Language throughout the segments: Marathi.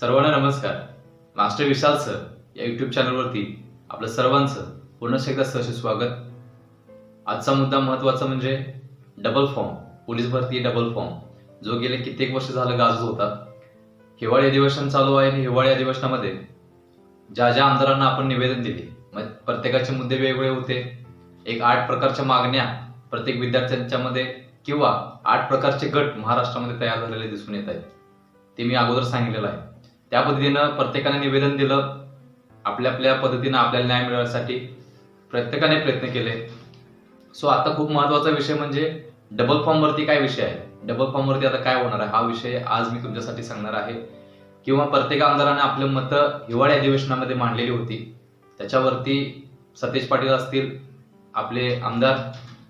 सर्वांना नमस्कार. मास्टर विशाल सर या युट्यूब चॅनलवरती आपलं सर्वांचं पुन्हा एकदा सहर्ष स्वागत. आजचा मुद्दा महत्त्वाचा म्हणजे डबल फॉर्म पोलीस भरती डबल फॉर्म जो गेले कित्येक वर्ष झालं गाजत होता. हिवाळी अधिवेशन चालू आहे आणि हिवाळी अधिवेशनामध्ये ज्या ज्या आमदारांना आपण निवेदन दिले मग प्रत्येकाचे मुद्दे वेगवेगळे होते. एक आठ प्रकारच्या मागण्या प्रत्येक विद्यार्थ्यांच्या मध्ये किंवा आठ प्रकारचे गट महाराष्ट्रामध्ये तयार झालेले दिसून येत आहेत. ते मी अगोदर सांगितलेलं आहे. त्या पद्धतीनं प्रत्येकाने निवेदन दिलं आपल्या आपल्या पद्धतीनं आपल्याला न्याय मिळवण्यासाठी प्रत्येकाने प्रयत्न केले. सो आता खूप महत्त्वाचा विषय म्हणजे डबल फॉर्मवरती काय विषय आहे? डबल फॉर्मवरती आता काय होणार आहे? हा विषय आज मी तुमच्यासाठी सांगणार आहे. किंवा प्रत्येक आमदाराने आपले मतं हिवाळी अधिवेशनामध्ये मांडलेली होती. त्याच्यावरती सतेज पाटील असतील आपले आमदार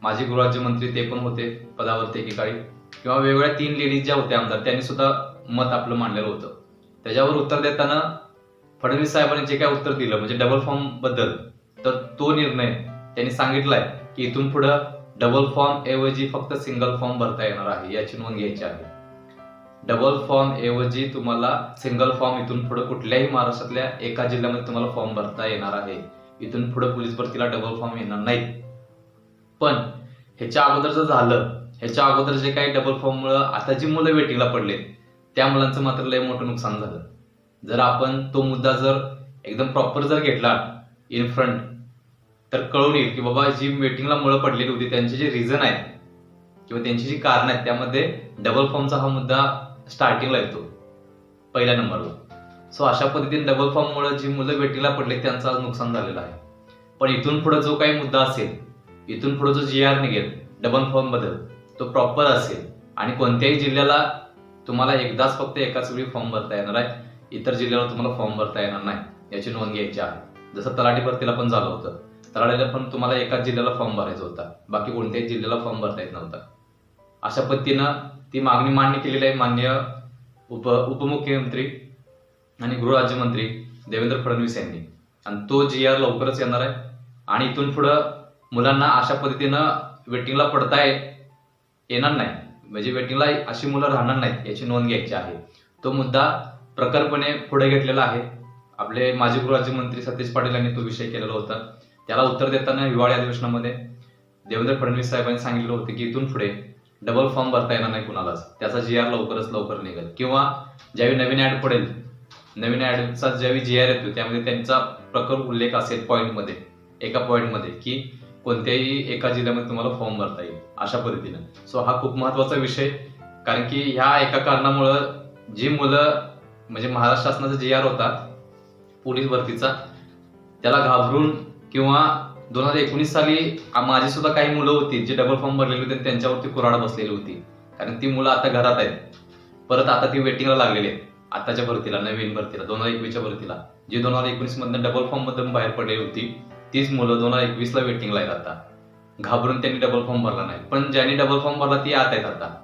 माजी गृहराज्यमंत्री ते पण होते पदावरती एकेकाळी. किंवा वेगवेगळ्या तीन लेडीज ज्या होत्या आमदार त्यांनी सुद्धा मत आपलं मांडलेलं होतं. त्याच्यावर उत्तर देताना फडणवीस साहेबांनी जे काय उत्तर दिलं म्हणजे डबल फॉर्मबद्दल तर तो निर्णय त्यांनी सांगितलाय की इथून पुढं डबल फॉर्म ऐवजी फक्त सिंगल फॉर्म भरता येणार आहे याची नोंद घ्यायची आहे. डबल फॉर्म ऐवजी तुम्हाला सिंगल फॉर्म इथून पुढे कुठल्याही महाराष्ट्रातल्या एका जिल्ह्यामध्ये तुम्हाला फॉर्म भरता येणार आहे. इथून पुढे पोलीस भरतीला डबल फॉर्म येणार नाही पण ह्याच्या अगोदर जर झालं ह्याच्या अगोदर जे काही डबल फॉर्म मुळे आता जी मुलं वेटिंगला पडलेत त्या मुलांचं मात्र लय मोठं नुकसान झालं. जर आपण तो मुद्दा जर एकदम प्रॉपर जर घेतला इन फ्रंट तर कळून येईल की बाबा जी वेटिंगला मुलं पडलेली होती त्यांचे जे रिझन आहेत किंवा त्यांची जी कारण आहेत त्यामध्ये डबल फॉर्मचा हा मुद्दा स्टार्टिंगला येतो. पहिल्या नंबरवर. सो अशा पद्धतीने डबल फॉर्ममुळं जी मुलं वेटिंगला पडले त्यांचं आज नुकसान झालेलं आहे. पण इथून पुढे जो काही मुद्दा असेल इथून पुढे जो जी आर निघेल डबल फॉर्मबद्दल तो प्रॉपर असेल. आणि कोणत्याही जिल्ह्याला तुम्हाला एकदाच फक्त एकाच वेळी फॉर्म भरता येणार आहे. इतर जिल्ह्याला तुम्हाला फॉर्म भरता येणार नाही. याची नोंद घ्यायची आहे. जसं तलाठी भरतीला पण झालं होतं. तलाठीला पण तुम्हाला एकाच जिल्ह्याला फॉर्म भरायचा होता. बाकी कोणत्याही जिल्ह्याला फॉर्म भरता येत नव्हता. अशा पद्धतीनं ती मागणी मान्य केलेली आहे मान्य उप उपमुख्यमंत्री आणि गृहराज्यमंत्री देवेंद्र फडणवीस यांनी. आणि तो जी आर लवकरच येणार आहे. आणि इथून पुढं मुलांना अशा पद्धतीनं वेटिंगला पडता येणार नाही. म्हणजे वेटिंगला अशी मुलं राहणार नाहीत याची नोंद घ्यायची आहे. तो मुद्दा प्रखरपणे पुढे घेतलेला आहे. आपले माजी गृहराज्यमंत्री सतीश पाटील यांनी तो विषय केलेला होता. त्याला उत्तर देताना हिवाळी अधिवेशनामध्ये देवेंद्र फडणवीस साहेबांनी सांगितलं होतं की इथून पुढे डबल फॉर्म भरता येणार नाही कुणालाच. त्याचा जी आर लवकरच लवकर निघेल. किंवा ज्यावेळी नवीन ऍड पडेल नवीन ऍडचा ज्यावेळी जी आर येतो त्यामध्ये त्यांचा प्रखर उल्लेख असेल पॉईंटमध्ये एका पॉईंटमध्ये की कोणत्याही एका जिल्ह्यामध्ये तुम्हाला फॉर्म भरता येईल अशा पद्धतीनं. सो हा खूप महत्त्वाचा विषय कारण की ह्या एका कारणामुळं जी मुलं म्हणजे महाराष्ट्र शासनाचा जी आर होता पोलीस भरतीचा त्याला घाबरून किंवा दोन हजार एकोणीस साली माझी सुद्धा काही मुलं होती जी डबल फॉर्म भरलेली होती आणि त्यांच्यावरती कुराड बसलेली होती. कारण ती मुलं आता घरात आहेत. परत आता ती वेटिंगला लागलेली आहेत. आताच्या भरतीला नवीन भरतीला दोन हजार एकवीसच्या भरतीला जी दोन हजार एकोणीस मधनं डबल फॉर्म मधून बाहेर पडलेली होती तीच मुलं दोन हजार एकवीस ला वेटिंगला आहेत आता. घाबरून त्यांनी डबल फॉर्म भरला नाही. पण ज्यांनी डबल फॉर्म भरला ती आत आहेत आता.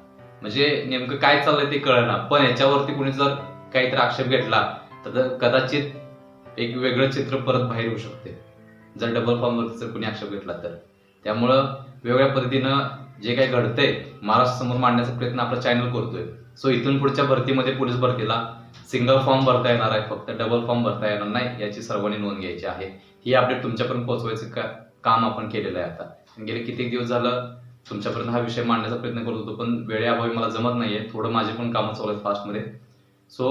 म्हणजे नेमकं काय चाललंय ते कळणार पण याच्यावरती कुणी जर काहीतरी आक्षेप घेतला तर कदाचित एक वेगळं चित्र परत बाहेर येऊ शकते. जर डबल फॉर्मवरती जर कुणी आक्षेप घेतला तर. त्यामुळं वेगवेगळ्या पद्धतीनं जे काही घडतंय महाराष्ट्र समोर मांडण्याचा प्रयत्न आपला चॅनल करतोय. सो इथून पुढच्या भरतीमध्ये पोलीस भरतीला सिंगल फॉर्म भरता येणार आहे. फक्त डबल फॉर्म भरता येणार नाही याची सर्वांनी नोंद घ्यायची आहे. ही अपडेट तुमच्यापर्यंत पोहोचवायचं का? काम आपण केलेलं आहे आता. गेले कित्येक दिवस झालं तुमच्यापर्यंत हा विषय मांडण्याचा प्रयत्न करत होतो पण वेळेअभावी मला जमत नाहीये. थोडं माझे पण कामं चालू आहेत फास्टमध्ये सो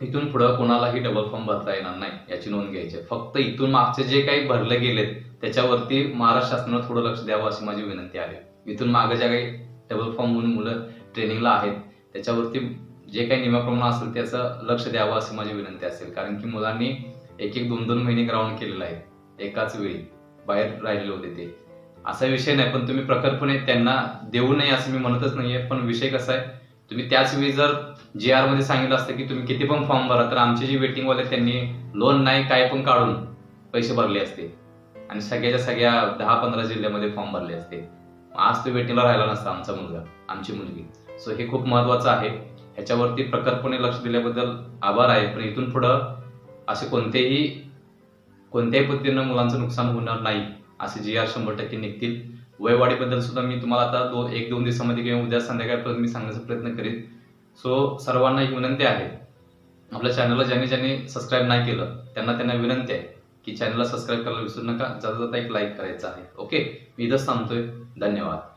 इथून पुढं कोणालाही डबल फॉर्म भरता येणार नाही याची नोंद घ्यायची आहे. फक्त इथून मागचे जे काही भरले गेलेत त्याच्यावरती महाराष्ट्र शासनानं थोडं लक्ष द्यावं अशी माझी विनंती आहे. इथून मागे ज्या काही डबल फॉर्म म्हणून मुलं ट्रेनिंगला आहेत त्याच्यावरती जे काही नियमाप्रमाणे असेल त्याचं लक्ष द्यावं अशी माझी विनंती असेल. कारण की मुलांनी एक एक दोन दोन महिने ग्राउंड केलेलं आहे. एकाच वेळी. बाहेर राहिलेले होते ते. असा विषय नाही पण तुम्ही प्रखरपणे त्यांना देऊ नये असं मी म्हणतच नाहीये. पण विषय कसा आहे तुम्ही त्याच वेळी जर जी आरमध्ये सांगितलं असतं की तुम्ही किती पण फॉर्म भरा तर आमचे जे वेटिंग वाले त्यांनी लोन नाही काय पण काढून पैसे भरले असते. आणि सगळ्याच्या सगळ्या दहा पंधरा जिल्ह्यामध्ये फॉर्म भरले असते. आज तो वेटिंगला राहिला नसता आमचा मुलगा आमची मुलगी. सो हे खूप महत्वाचं आहे. ह्याच्यावरती प्रखरपणे लक्ष दिल्याबद्दल आभार आहे. पण इथून पुढं असे कोणतेही कोणत्याही पद्धतीनं मुलांचं नुकसान होणार नाही असे जी आर शंभर टक्के निघतील. वयवाढीबद्दल सुद्धा मी तुम्हाला आता दोन एक दोन दिवसामध्ये किंवा उद्या संध्याकाळपर्यंत मी सांगण्याचा प्रयत्न करीन. सो सर्वांना एक विनंती आहे. आपल्या चॅनलला ज्यांनी ज्यांनी सबस्क्राईब नाही केलं त्यांना त्यांना विनंती आहे की चॅनलला सबस्क्राईब करायला विसरू नका. जाता जाता एक लाईक करायचा आहे. ओके मी इथंच थांबतोय. धन्यवाद.